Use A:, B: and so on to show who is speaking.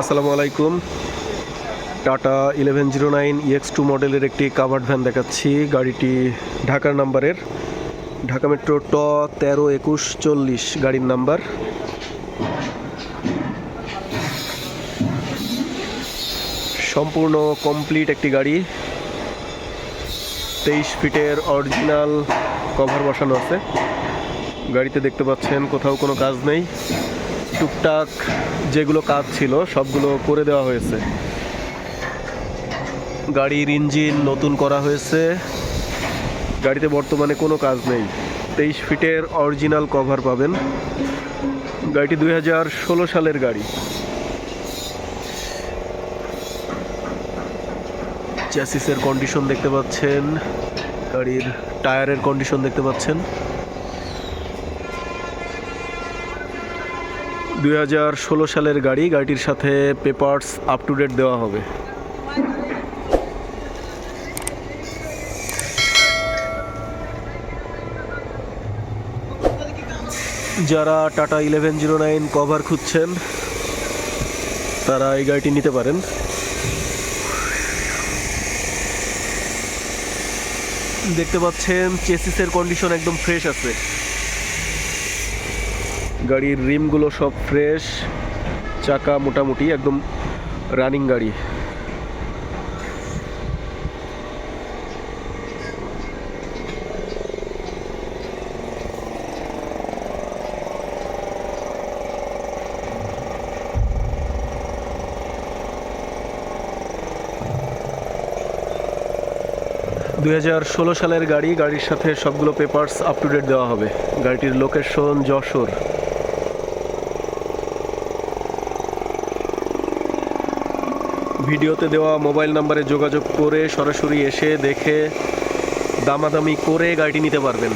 A: আসসালামু আলাইকুম। Tata eleven zero nine EX two মডেলের একটি কাভার্ড ভ্যান দেখাচ্ছি। গাড়িটি ঢাকার নাম্বারের। ঢাকা মেট্রো ট তেরো একুশ চল্লিশ, গাড়ির নাম্বার। সম্পূর্ণ কমপ্লিট একটি গাড়ি। তেইশ ফিটের অরিজিনাল কভার বসানো আছে। গাড়িতে দেখতে পাচ্ছেন, কোথাও কোনো কাজ নেই। টুকটাক যেগুলো কাজ ছিল, সবগুলো করে দেওয়া হয়েছে। গাড়ির ইঞ্জিন নতুন করা হয়েছে। গাড়িতে বর্তমানে কোনো কাজ নেই। তেইশ ফিটের অরিজিনাল কভার পাবেন। গাড়িটি দুই হাজার ষোলো সালের গাড়ি। চ্যাসিসের কন্ডিশন দেখতে পাচ্ছেন। গাড়ির টায়ারের কন্ডিশন দেখতে পাচ্ছেন। দুই হাজার ষোলো সালের গাড়ি, গাড়িটির সাথে পেপারস আপ টু ডেট দেওয়া হবে। যারা Tata eleven zero nine cover খুঁজছেন, তারা এই গাড়িটি নিতে পারেন। দেখতে পাচ্ছেন চেসিসের কন্ডিশন একদম ফ্রেশ আছে। গাড়ির রিমগুলো সব ফ্রেশ, চাকা মোটামুটি একদম রানিং গাড়ি। দুই হাজার ষোলো সালের গাড়ি, গাড়ির সাথে সবগুলো পেপারস আপ টু ডেট দেওয়া হবে। গাড়িটির লোকেশন যশোর। ভিডিওতে দেওয়া মোবাইল নাম্বারে যোগাযোগ করে সরাসরি এসে দেখে দামাদামি করে গাড়িটি নিতে পারবেন।